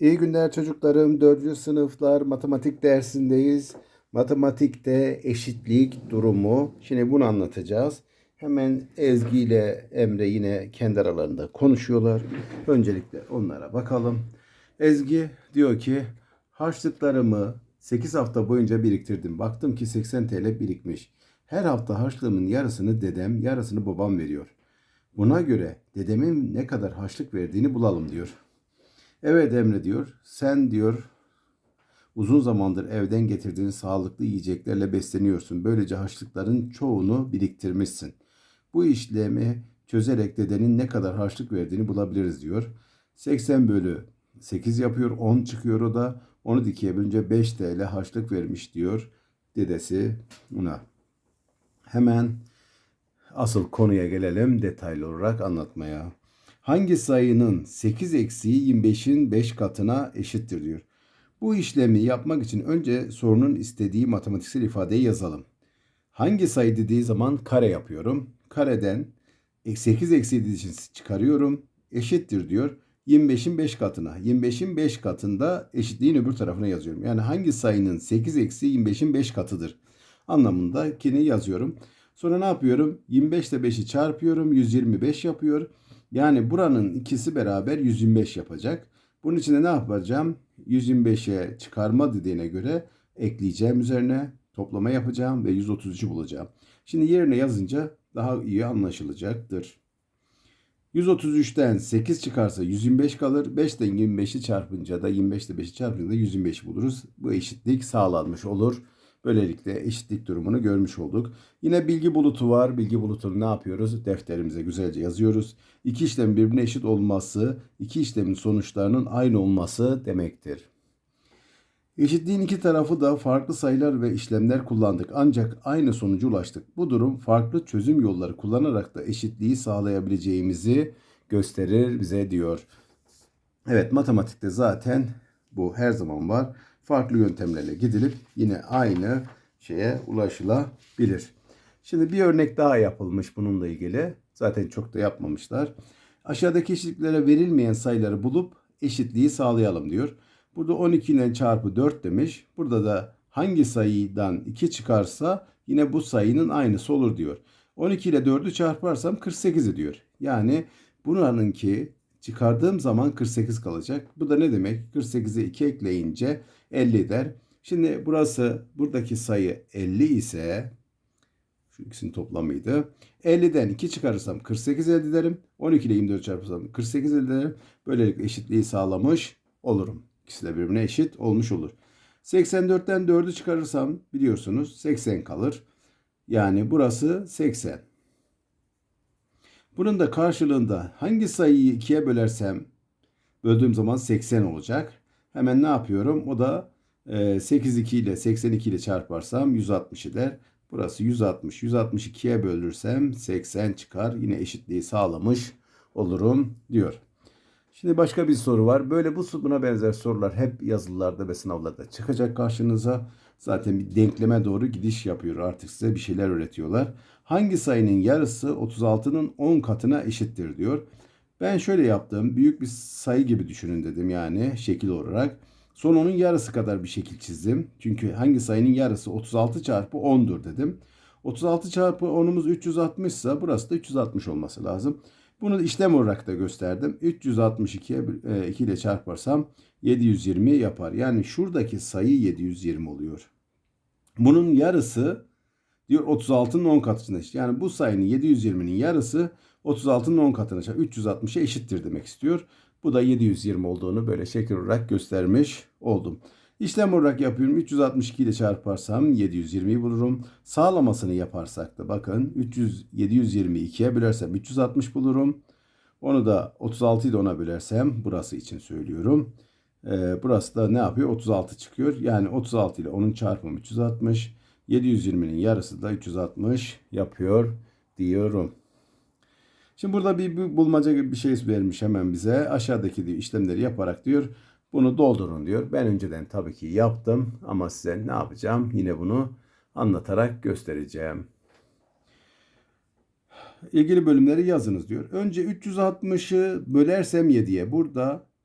İyi günler çocuklarım. 4. sınıflar matematik dersindeyiz. Matematikte eşitlik durumu. Şimdi bunu anlatacağız. Hemen Ezgi ile Emre yine kendi aralarında konuşuyorlar. Öncelikle onlara bakalım. Ezgi diyor ki harçlıklarımı 8 hafta boyunca biriktirdim. Baktım ki 80 TL birikmiş. Her hafta harçlığımın yarısını dedem, yarısını babam veriyor. Buna göre dedemin ne kadar harçlık verdiğini bulalım diyor. Evet Emre diyor. Sen diyor uzun zamandır evden getirdiğin sağlıklı yiyeceklerle besleniyorsun. Böylece harçlıkların çoğunu biriktirmişsin. Bu işlemi çözerek dedenin ne kadar harçlık verdiğini bulabiliriz diyor. 80 bölü 8 yapıyor. 10 çıkıyor o da. Onu ikiye bölünce 5 TL harçlık vermiş diyor dedesi buna. Hemen asıl konuya gelelim detaylı olarak anlatmaya. Hangi sayının 8 eksiği 25'in 5 katına eşittir diyor. Bu işlemi yapmak için önce sorunun istediği matematiksel ifadeyi yazalım. Hangi sayı dediği zaman kare yapıyorum. Kareden 8 eksiği dediği için çıkarıyorum. Eşittir diyor. 25'in 5 katına. 25'in 5 katında eşitliğin öbür tarafına yazıyorum. Yani hangi sayının 8 eksiği 25'in 5 katıdır anlamındakini yazıyorum. Sonra ne yapıyorum? 25 ile 5'i çarpıyorum. 125 yapıyor. Yani buranın ikisi beraber 125 yapacak. Bunun için de ne yapacağım? 125'e çıkarma dediğine göre ekleyeceğim üzerine toplama yapacağım ve 133'ü bulacağım. Şimdi yerine yazınca daha iyi anlaşılacaktır. 133'ten 8 çıkarsa 125 kalır. 5'ten 25'i çarpınca da 25 ile 5'i çarpınca da 125 buluruz. Bu eşitlik sağlanmış olur. Böylelikle eşitlik durumunu görmüş olduk. Yine bilgi bulutu var. Bilgi bulutunu ne yapıyoruz? Defterimize güzelce yazıyoruz. İki işlemin birbirine eşit olması, iki işlemin sonuçlarının aynı olması demektir. Eşitliğin iki tarafı da farklı sayılar ve işlemler kullandık ancak aynı sonuca ulaştık. Bu durum farklı çözüm yolları kullanarak da eşitliği sağlayabileceğimizi gösterir bize diyor. Evet matematikte zaten bu her zaman var farklı yöntemlerle gidilip yine aynı şeye ulaşılabilir. Şimdi bir örnek daha yapılmış bununla ilgili. Zaten çok da yapmamışlar. Aşağıdaki eşitliklere verilmeyen sayıları bulup eşitliği sağlayalım diyor. Burada 12 ile çarpı 4 demiş. Burada da hangi sayıdan 2 çıkarsa yine bu sayının aynısı olur diyor. 12 ile 4'ü çarparsam 48 ediyor. Yani buranınki çıkardığım zaman 48 kalacak. Bu da ne demek? 48'e 2 ekleyince 50 eder. Şimdi burası buradaki sayı 50 ise şu ikisinin toplamıydı. 50'den 2 çıkarırsam 48 elde ederim. 12 ile 24 çarparsam 48 elde ederim. Böylelikle eşitliği sağlamış olurum. İkisi de birbirine eşit olmuş olur. 84'ten 4'ü çıkarırsam biliyorsunuz 80 kalır. Yani burası 80. Bunun da karşılığında hangi sayıyı 2'ye bölersem böldüğüm zaman 80 olacak. Hemen ne yapıyorum? O da 8 2 ile 82 ile çarparsam 160 eder. Burası 160. 162'ye bölürsem 80 çıkar. Yine eşitliği sağlamış olurum diyor. Şimdi başka bir soru var. Böyle bu buna benzer sorular hep yazılılarda ve sınavlarda çıkacak karşınıza. Zaten bir denkleme doğru gidiş yapıyor. Artık size bir şeyler öğretiyorlar. Hangi sayının yarısı 36'nın 10 katına eşittir diyor. Ben şöyle yaptım. Büyük bir sayı gibi düşünün dedim yani şekil olarak. Son onun yarısı kadar bir şekil çizdim. Çünkü hangi sayının yarısı 36 çarpı 10'dur dedim. 36 çarpı 10'umuz 360 ise burası da 360 olması lazım. Bunu işlem olarak da gösterdim. 362'ye 2 ile çarparsam 720 yapar. Yani şuradaki sayı 720 oluyor. Bunun yarısı diyor 36'nın 10 katına eşit. Yani bu sayının 720'nin yarısı 36'nın 10 katına 360'a eşittir demek istiyor. Bu da 720 olduğunu böyle şekil olarak göstermiş oldum. İşlem olarak yapıyorum. 362 ile çarparsam 720'yi bulurum. Sağlamasını yaparsak da bakın 300 722'ye bölersem 360 bulurum. Onu da 36'yı da ona bölersem burası için söylüyorum. Ee, burası da ne yapıyor? 36 çıkıyor. Yani 36 ile onun çarpımı 360. 720'nin yarısı da 360 yapıyor diyorum. Şimdi burada bir, bir bulmaca gibi bir şey vermiş hemen bize. Aşağıdaki diyor işlemleri yaparak diyor bunu doldurun diyor. Ben önceden tabii ki yaptım ama size ne yapacağım? Yine bunu anlatarak göstereceğim. İlgili bölümleri yazınız diyor. Önce 360'ı bölersem 7'ye burada 3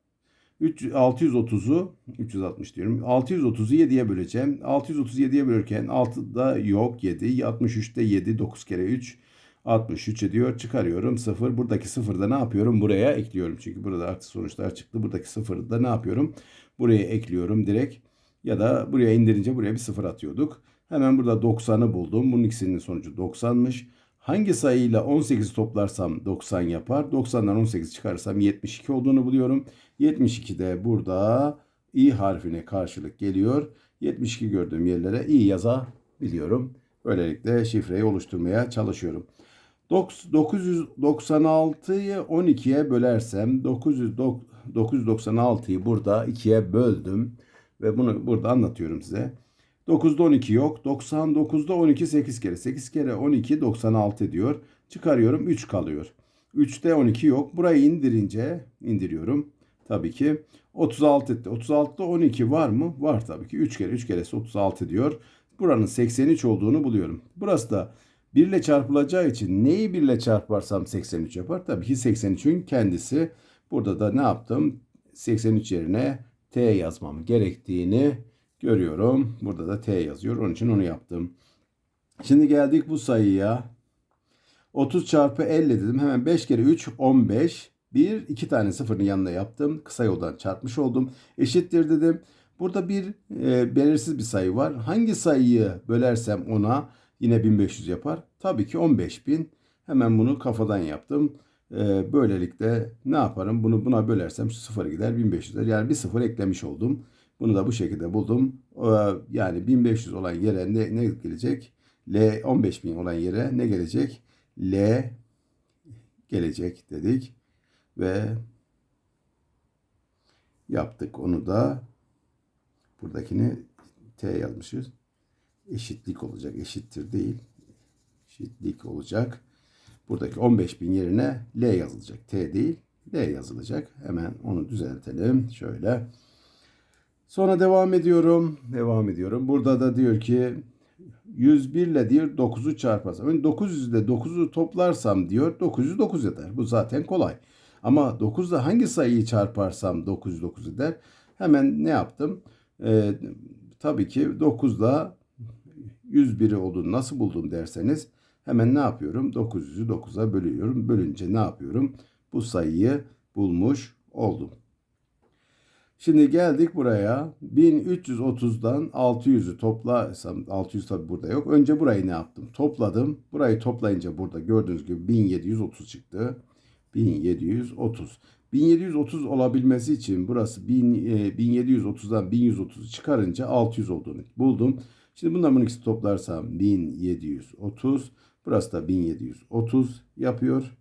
630'u 360 diyorum. 630'u 7'ye böleceğim. 637'ye bölürken 6'da yok 7. 63'te 7 9 kere 3 63 ediyor. Çıkarıyorum 0. Buradaki 0'da ne yapıyorum? Buraya ekliyorum. Çünkü burada artı sonuçlar çıktı. Buradaki 0'da ne yapıyorum? Buraya ekliyorum direkt. Ya da buraya indirince buraya bir 0 atıyorduk. Hemen burada 90'ı buldum. Bunun ikisinin sonucu 90'mış. Hangi sayıyla 18 toplarsam 90 yapar? 90'dan 18 çıkarırsam 72 olduğunu buluyorum. 72 de burada i harfine karşılık geliyor. 72 gördüğüm yerlere i yazabiliyorum. Böylelikle şifreyi oluşturmaya çalışıyorum. 996'yı 12'ye bölersem 900 996'yı burada 2'ye böldüm ve bunu burada anlatıyorum size. 9'da 12 yok. 99'da 12 8 kere. 8 kere 12 96 diyor. Çıkarıyorum 3 kalıyor. 3'te 12 yok. Burayı indirince indiriyorum. Tabii ki 36 etti. 36'da 12 var mı? Var tabii ki. 3 kere 3 keresi 36 diyor. Buranın 83 olduğunu buluyorum. Burası da 1 ile çarpılacağı için neyi 1 ile çarparsam 83 yapar? Tabii ki 83'ün kendisi. Burada da ne yaptım? 83 yerine T yazmam gerektiğini görüyorum. Burada da T yazıyor. Onun için onu yaptım. Şimdi geldik bu sayıya. 30 çarpı 50 dedim. Hemen 5 kere 3 15. 1 2 tane sıfırın yanına yaptım. Kısa yoldan çarpmış oldum. Eşittir dedim. Burada bir e, belirsiz bir sayı var. Hangi sayıyı bölersem ona yine 1500 yapar. Tabii ki 15000. Hemen bunu kafadan yaptım. E, böylelikle ne yaparım? Bunu buna bölersem şu sıfır gider 1500 eder. Yani bir sıfır eklemiş oldum. Bunu da bu şekilde buldum. E, yani 1500 olan yere ne, ne gelecek? L 15000 olan yere ne gelecek? L gelecek dedik ve yaptık onu da buradakini T yazmışız. Eşitlik olacak. Eşittir değil. Eşitlik olacak. Buradaki 15.000 yerine L yazılacak. T değil. L yazılacak. Hemen onu düzeltelim. Şöyle. Sonra devam ediyorum. Devam ediyorum. Burada da diyor ki 101 ile diyor 9'u çarparsam. Yani 900 ile 9'u toplarsam diyor 909 eder. Bu zaten kolay. Ama 9 ile hangi sayıyı çarparsam 909 eder. Hemen ne yaptım? Ee, tabii ki 9 ile 101'i olduğunu nasıl buldum derseniz hemen ne yapıyorum? 900'ü 9'a bölüyorum. Bölünce ne yapıyorum? Bu sayıyı bulmuş oldum. Şimdi geldik buraya. 1330'dan 600'ü toplarsam 600 tabi burada yok. Önce burayı ne yaptım? Topladım. Burayı toplayınca burada gördüğünüz gibi 1730 çıktı. 1730. 1730 olabilmesi için burası 1000, e, 1730'dan 1130'u çıkarınca 600 olduğunu buldum. Şimdi bunların bunun ikisi toplarsam 1730. Burası da 1730 yapıyor.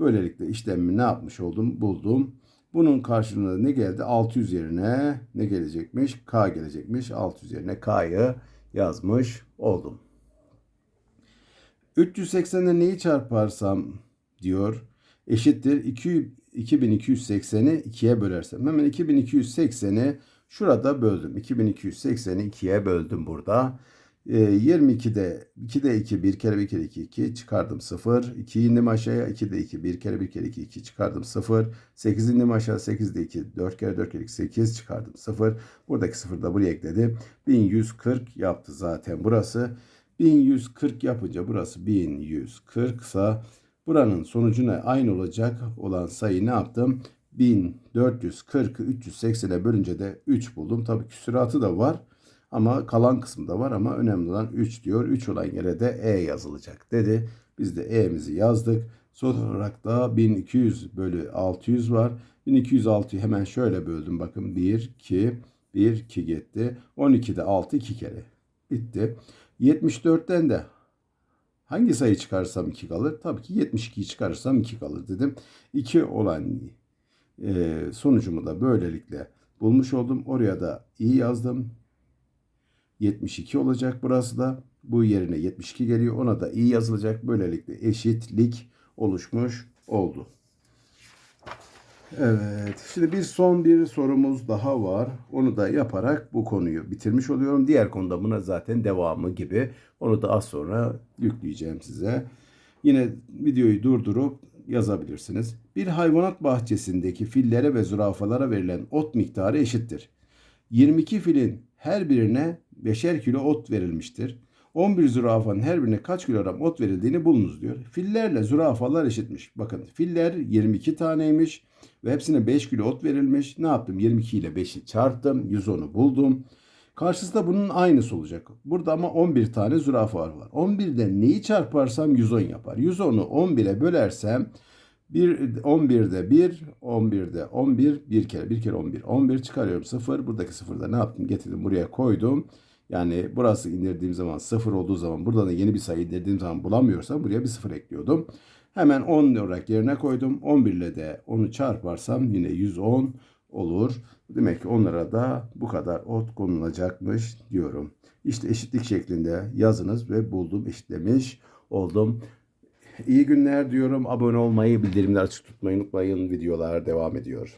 Böylelikle işlemimi ne yapmış oldum? Buldum. Bunun karşılığında ne geldi? 600 yerine ne gelecekmiş? K gelecekmiş. 600 yerine K'yı yazmış oldum. 380'e neyi çarparsam diyor eşittir 2, 2280'i 2'ye bölersem. Hemen 2280'i şurada böldüm. 2280'i 2'ye böldüm burada. 22'de 2'de 2 bir kere bir kere 2 2 çıkardım 0. 2 indim aşağıya 2'de 2 bir kere bir kere 2 2 çıkardım 0. 8 indim aşağı 8'de 2 4 kere 4 kere 2 8 çıkardım 0. Buradaki 0 da buraya ekledim. 1140 yaptı zaten burası. 1140 yapınca burası 1140 ise buranın sonucuna aynı olacak olan sayı ne yaptım? 1440'ı 380'e bölünce de 3 buldum. Tabii küsuratı da var. Ama kalan kısımda var ama önemli olan 3 diyor. 3 olan yere de E yazılacak dedi. Biz de E'mizi yazdık. Son olarak da 1200 bölü 600 var. 1206'yı hemen şöyle böldüm. Bakın 1, 2, 1, 2 gitti. 12'de 6 2 kere. Bitti. 74'ten de hangi sayı çıkarsam 2 kalır? Tabii ki 72'yi çıkarırsam 2 kalır dedim. 2 olan e, sonucumu da böylelikle bulmuş oldum. Oraya da i yazdım. 72 olacak burası da. Bu yerine 72 geliyor. Ona da i yazılacak. Böylelikle eşitlik oluşmuş oldu. Evet. Şimdi bir son bir sorumuz daha var. Onu da yaparak bu konuyu bitirmiş oluyorum. Diğer konuda buna zaten devamı gibi. Onu da az sonra yükleyeceğim size. Yine videoyu durdurup yazabilirsiniz. Bir hayvanat bahçesindeki fillere ve zürafalara verilen ot miktarı eşittir. 22 filin her birine 5'er kilo ot verilmiştir. 11 zürafanın her birine kaç kilogram ot verildiğini bulunuz diyor. Fillerle zürafalar eşitmiş. Bakın filler 22 taneymiş ve hepsine 5 kilo ot verilmiş. Ne yaptım? 22 ile 5'i çarptım. 110'u buldum. Karşısında bunun aynısı olacak. Burada ama 11 tane zürafa var. 11'de neyi çarparsam 110 yapar. 110'u 11'e bölersem bir 11'de 1, 11'de 11, bir kere bir kere 11. 11 çıkarıyorum 0. Buradaki 0'da ne yaptım? Getirdim buraya koydum. Yani burası indirdiğim zaman 0 olduğu zaman buradan da yeni bir sayı indirdiğim zaman bulamıyorsam buraya bir 0 ekliyordum. Hemen 10 olarak yerine koydum. 11 ile de onu çarparsam yine 110 olur. Demek ki onlara da bu kadar ot konulacakmış diyorum. İşte eşitlik şeklinde yazınız ve buldum eşitlemiş oldum. İyi günler diyorum. Abone olmayı, bildirimleri açık tutmayı unutmayın. Videolar devam ediyor.